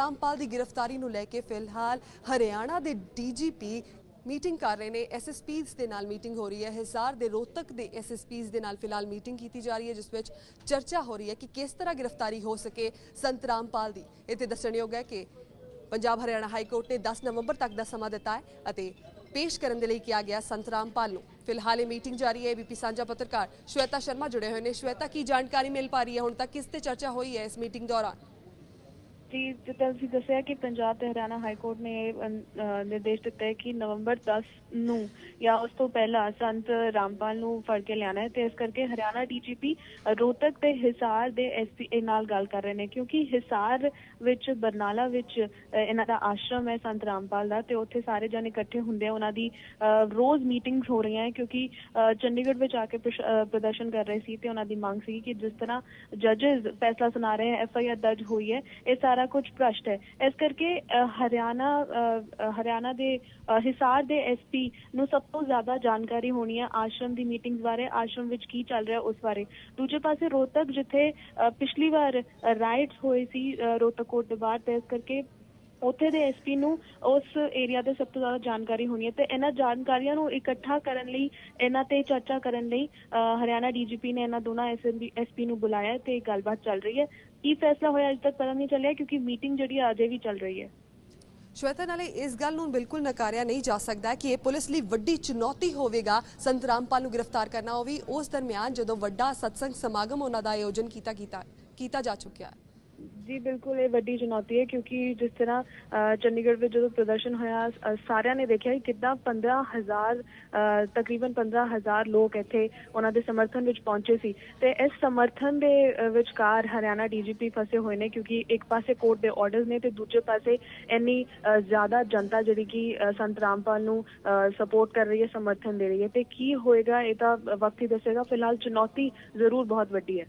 ਰਾਮਪਾਲ ਦੀ ਗ੍ਰਿਫਤਾਰੀ ਨੂੰ ਲੈ ਕੇ ਫਿਲਹਾਲ ਹਰਿਆਣਾ ਦੇ ਡੀਜੀਪੀ ਮੀਟਿੰਗ ਕਰ ਰਹੇ ਨੇ। ਐਸਐਸਪੀਜ਼ ਦੇ ਨਾਲ ਮੀਟਿੰਗ ਹੋ ਰਹੀ ਹੈ। ਹਿਸਾਰ ਦੇ ਰੋਹਤਕ ਦੇ ਐਸਐਸਪੀਜ਼ ਦੇ ਨਾਲ ਫਿਲਹਾਲ ਮੀਟਿੰਗ ਕੀਤੀ ਜਾ ਰਹੀ ਹੈ, ਜਿਸ ਵਿੱਚ ਚਰਚਾ ਹੋ ਰਹੀ ਹੈ ਕਿ ਕਿਸ ਤਰ੍ਹਾਂ ਗ੍ਰਿਫਤਾਰੀ ਹੋ ਸਕੇ ਸੰਤ ਰਾਮਪਾਲ ਦੀ। ਇੱਥੇ ਦੱਸਣਯੋਗ ਹੈ ਕਿ ਪੰਜਾਬ ਹਰਿਆਣਾ ਹਾਈ ਕੋਰਟ ਨੇ 10 ਨਵੰਬਰ ਤੱਕ ਦਾ ਸਮਾਂ ਦਿੱਤਾ ਹੈ ਅਤੇ ਪੇਸ਼ ਕਰਨ ਦੇ ਲਈ ਕਿਹਾ ਗਿਆ ਸੰਤ ਰਾਮਪਾਲ ਨੂੰ। ਫਿਲਹਾਲ ਇਹ ਮੀਟਿੰਗ ਜਾਰੀ ਹੈ। ਏਬੀਪੀ ਸਾਂਝਾ ਪੱਤਰਕਾਰ ਸ਼ਵੇਤਾ ਸ਼ਰਮਾ ਜੁੜੇ ਹੋਏ ਨੇ। ਸ਼ਵੇਤਾ, ਕੀ ਜਾਣਕਾਰੀ ਮਿਲ ਪਾ ਰਹੀ ਹੈ? ਹੁਣ ਤੱਕ ਕਿਸ ਤੇ ਚਰਚਾ ਹੋਈ ਹੈ ਇਸ ਮੀਟਿੰਗ ਦੌਰਾਨ? ਜੀ ਜਿੱਦਾਂ ਤੁਸੀਂ ਦੱਸਿਆ ਕਿ ਪੰਜਾਬ ਤੇ ਹਰਿਆਣਾ ਹਾਈ ਕੋਰਟ ਨੇ ਇਹ, ਅਹ, ਨਿਰਦੇਸ਼ ਦਿੱਤਾ ਹੈ ਕਿ ਨਵੰਬਰ 10 ਨੂੰ ਜਾਂ ਉਸ ਤੋਂ ਪਹਿਲਾਂ ਸੰਤ ਰਾਮਪਾਲ ਨੂੰ ਫੜ ਕੇ ਲਿਆਣਾ ਹੈ ਤੇ ਇਸ ਕਰਕੇ ਹਰਿਆਣਾ ਡੀਜੀਪੀ ਰੋਹਤਕ ਤੇ ਹਿਸਾਰ ਦੇ ਐਸਪੀ ਨਾਲ ਗੱਲ ਕਰ ਰਹੇ ਨੇ ਕਿਉਂਕਿ ਹਿਸਾਰ ਵਿੱਚ ਬਰਨਾਲਾ ਵਿੱਚ ਅਹ, ਇਹਨਾਂ ਦਾ ਆਸ਼ਰਮ ਹੈ ਸੰਤ ਰਾਮਪਾਲ ਦਾ ਤੇ ਉੱਥੇ ਸਾਰੇ ਜਣ ਇਕੱਠੇ ਹੁੰਦੇ ਆ ਉਹਨਾਂ ਦੀ ਅਹ, ਰੋਜ਼ ਮੀਟਿੰਗਸ ਹੋ ਰਹੀਆਂ ਹੈ ਕਿਉਂਕਿ ਅਹ, ਚੰਡੀਗੜ੍ਹ ਵਿੱਚ ਆ ਕੇ ਪ੍ਰਸ਼- ਅਹ, ਪ੍ਰਦਰਸ਼ਨ ਕਰ ਰਹੇ ਸੀ ਤੇ ਉਹਨਾਂ ਦੀ ਮੰਗ ਸੀ ਕਿ ਜਿਸ ਤਰ੍ਹਾਂ ਜੱਜਸ ਫੈਸਲਾ ਸੁਣਾ ਰਹੇ ਐਫ ਆਈ ਆਰ ਦਰਜ ਹੋਈ ਹੈ ਇਹ ਸਾਰਾ ਕੁਝ ਭ੍ਰਸ਼ਟ ਹੈ। ਇਸ ਕਰਕੇ ਹਰਿਆਣਾ ਹਰਿਆਣਾ ਦੇ ਹਿਸਾਰ ਦੇ ਐਸਪੀ ਨੂੰ ਸਭ ਤੋਂ ਜ਼ਿਆਦਾ ਜਾਣਕਾਰੀ ਹੋਣੀ ਹੈ ਆਸ਼ਰਮ ਦੀ ਮੀਟਿੰਗਸ ਬਾਰੇ ਆਸ਼ਰਮ ਵਿੱਚ ਕੀ ਚੱਲ ਰਿਹਾ ਉਸ ਬਾਰੇ। ਦੂਜੇ ਪਾਸੇ ਰੋਹਤਕ ਜਿੱਥੇ ਅਹ, ਪਿਛਲੀ ਵਾਰ ਰਾਈਟਸ ਹੋਏ ਸੀ ਅਹ, ਰੋਹਤਕ ਕੋਟ ਦੇ ਬਾਹਰ ਤੇ ਇਸ ਕਰਕੇ ਉੱਥੇ ਦੇ ਐਸਪੀ ਨੂੰ ਉਸ ਏਰੀਆ ਦੇ ਸਭ ਤੋਂ ਜ਼ਿਆਦਾ ਜਾਣਕਾਰੀ ਹੋਣੀ ਹੈ ਤੇ ਇਹਨਾਂ ਜਾਣਕਾਰੀਆਂ ਨੂੰ ਇਕੱਠਾ ਕਰਨ ਲਈ, ਇਹਨਾਂ ਤੇ ਚਰਚਾ ਕਰਨ ਲਈ ਹਰਿਆਣਾ ਡੀਜੀਪੀ ਨੇ ਇਹਨਾਂ ਦੋਨਾਂ ਐਸਪੀ ਨੂੰ ਬੁਲਾਇਆ ਤੇ ਗੱਲਬਾਤ ਚੱਲ ਰਹੀ ਹੈ। ਕੀ ਫੈਸਲਾ ਹੋਇਆ ਅਜੇ ਤੱਕ ਪਤਾ ਨਹੀਂ ਚੱਲਿਆ ਕਿਉਂਕਿ ਮੀਟਿੰਗ ਜਿਹੜੀ ਅਜੇ ਵੀ ਚੱਲ ਰਹੀ ਹੈ। ਸ਼ਵੇਤਾ, ਨਾਲੇ ਇਸ ਗੱਲ ਨੂੰ ਬਿਲਕੁਲ ਨਕਾਰਿਆ ਨਹੀਂ ਜਾ ਸਕਦਾ ਕਿ ਇਹ ਪੁਲਿਸ ਲਈ ਵੱਡੀ ਚੁਣੌਤੀ ਹੋਵੇਗਾ। ਸੰਤ ਰਾਮਪਾਲ ਨੂੰ ਗ੍ਰਿਫਤਾਰ ਕਰਨਾ ਹੋਵੇ ਉਸ ਦਰਮਿਆਨ ਜਦੋਂ ਵੱਡਾ ਸਤਸੰਗ ਸਮਾਗਮ ਉਹਨਾਂ ਦਾ ਆਯੋਜਨ ਕੀਤਾ ਕੀਤਾ ਕੀਤਾ ਜਾ ਚੁੱਕਿਆ ਹੈ। ਜੀ ਬਿਲਕੁਲ ਇਹ ਵੱਡੀ ਚੁਣੌਤੀ ਹੈ ਕਿਉਂਕਿ ਜਿਸ ਤਰ੍ਹਾਂ ਚੰਡੀਗੜ੍ਹ ਵਿੱਚ ਜਦੋਂ ਪ੍ਰਦਰਸ਼ਨ ਹੋਇਆ ਸਾਰਿਆਂ ਨੇ ਦੇਖਿਆ ਕਿ ਕਿੱਦਾਂ 15000 ਅਹ, ਤਕਰੀਬਨ 15000 ਲੋਕ ਇੱਥੇ ਉਹਨਾਂ ਦੇ ਸਮਰਥਨ ਵਿੱਚ ਪਹੁੰਚੇ ਸੀ। ਤੇ ਇਸ ਸਮਰਥਨ ਦੇ ਵਿਚਕਾਰ ਹਰਿਆਣਾ ਡੀਜੀਪੀ ਫਸੇ ਹੋਏ ਨੇ ਕਿਉਂਕਿ ਇੱਕ ਪਾਸੇ ਕੋਰਟ ਦੇ ਆਰਡਰਸ ਨੇ ਤੇ ਦੂਜੇ ਪਾਸੇ ਇੰਨੀ ਜ਼ਿਆਦਾ ਜਨਤਾ ਜਿਹੜੀ ਕਿ ਸੰਤ ਰਾਮਪਾਲ ਨੂੰ ਸਪੋਰਟ ਕਰ ਰਹੀ ਹੈ ਸਮਰਥਨ ਦੇ ਰਹੀ ਹੈ। ਤੇ ਕੀ ਹੋਏਗਾ ਇਹ ਤਾਂ ਵਕਤ ਹੀ ਦੱਸੇਗਾ। ਫਿਲਹਾਲ ਚੁਣੌਤੀ ਜ਼ਰੂਰ ਬਹੁਤ ਵੱਡੀ ਹੈ।